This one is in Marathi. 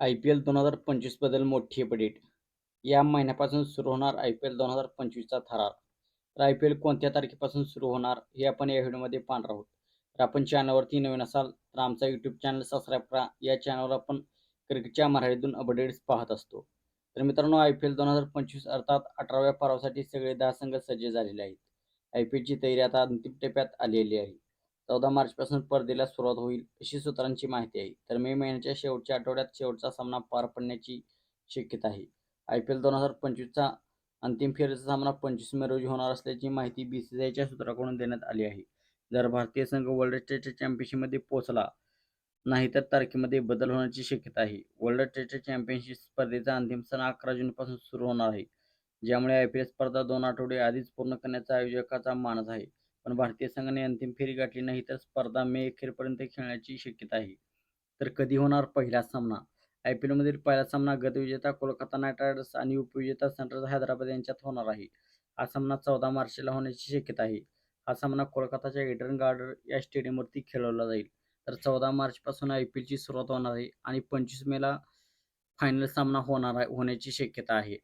आय पी एल दोन हजार पंचवीसबद्दल मोठी अपडेट या महिन्यापासून सुरू होणार आय पी एल दोन हजार पंचवीसचा थरार. तर आय पी एल कोणत्या तारखेपासून सुरू होणार हे आपण या व्हिडिओमध्ये पाहणार आहोत. तर आपण चॅनलवरती नवीन असाल तर आमचा यूट्यूब चॅनल सबस्क्राईब करा. या चॅनलवर आपण क्रिकेटच्या मराठीतून अपडेट्स पाहत असतो. तर मित्रांनो आय पी एल दोन हजार पंचवीस अर्थात अठराव्या पर्वासाठी सगळे दहा संघ सज्ज झालेले आहेत. आय पी एलची तयारी आता अंतिम टप्प्यात आलेली आहे. चौदा मार्चपासून स्पर्धेला सुरुवात होईल अशी सूत्रांची माहिती आहे. तर मे महिन्याच्या शेवटच्या आठवड्यात शेवटचा सामना पार पडण्याची शक्यता आहे. आय पी एल दोन हजार पंचवीसचा अंतिम फेरीचा सामना पंचवीस मे रोजी होणार असल्याची माहिती बी सी आयच्या सूत्राकडून देण्यात आली आहे. जर भारतीय संघ वर्ल्ड टेस्ट चॅम्पियनशिपमध्ये पोहोचला नाही तर तारखेमध्ये बदल होण्याची शक्यता आहे. वर्ल्ड टेस्ट चॅम्पियनशिप स्पर्धेचा अंतिम सण अकरा जूनपासून सुरू होणार आहे ज्यामुळे आय पी एल स्पर्धा दोन आठवडे आधीच पूर्ण करण्याचा आयोजकाचा मानस आहे. पण भारतीय संघाने अंतिम फेरी गाठली नाही तर स्पर्धा मे अखेरपर्यंत खेळण्याची शक्यता आहे. तर कधी होणार पहिला सामना? आय पी एलमधील पहिला सामना गतविजेता कोलकाता नाईट रायडर्स आणि उपविजेता सनरायझर्स हैदराबाद यांच्यात होणार आहे. हा सामना चौदा मार्चला होण्याची शक्यता आहे. हा सामना कोलकाताच्या इडन गार्डन या स्टेडियमवरती खेळवला जाईल. तर चौदा मार्चपासून आय पी एलची सुरुवात होणार आहे आणि पंचवीस मेला फायनल सामना होणार आहे होण्याची शक्यता आहे.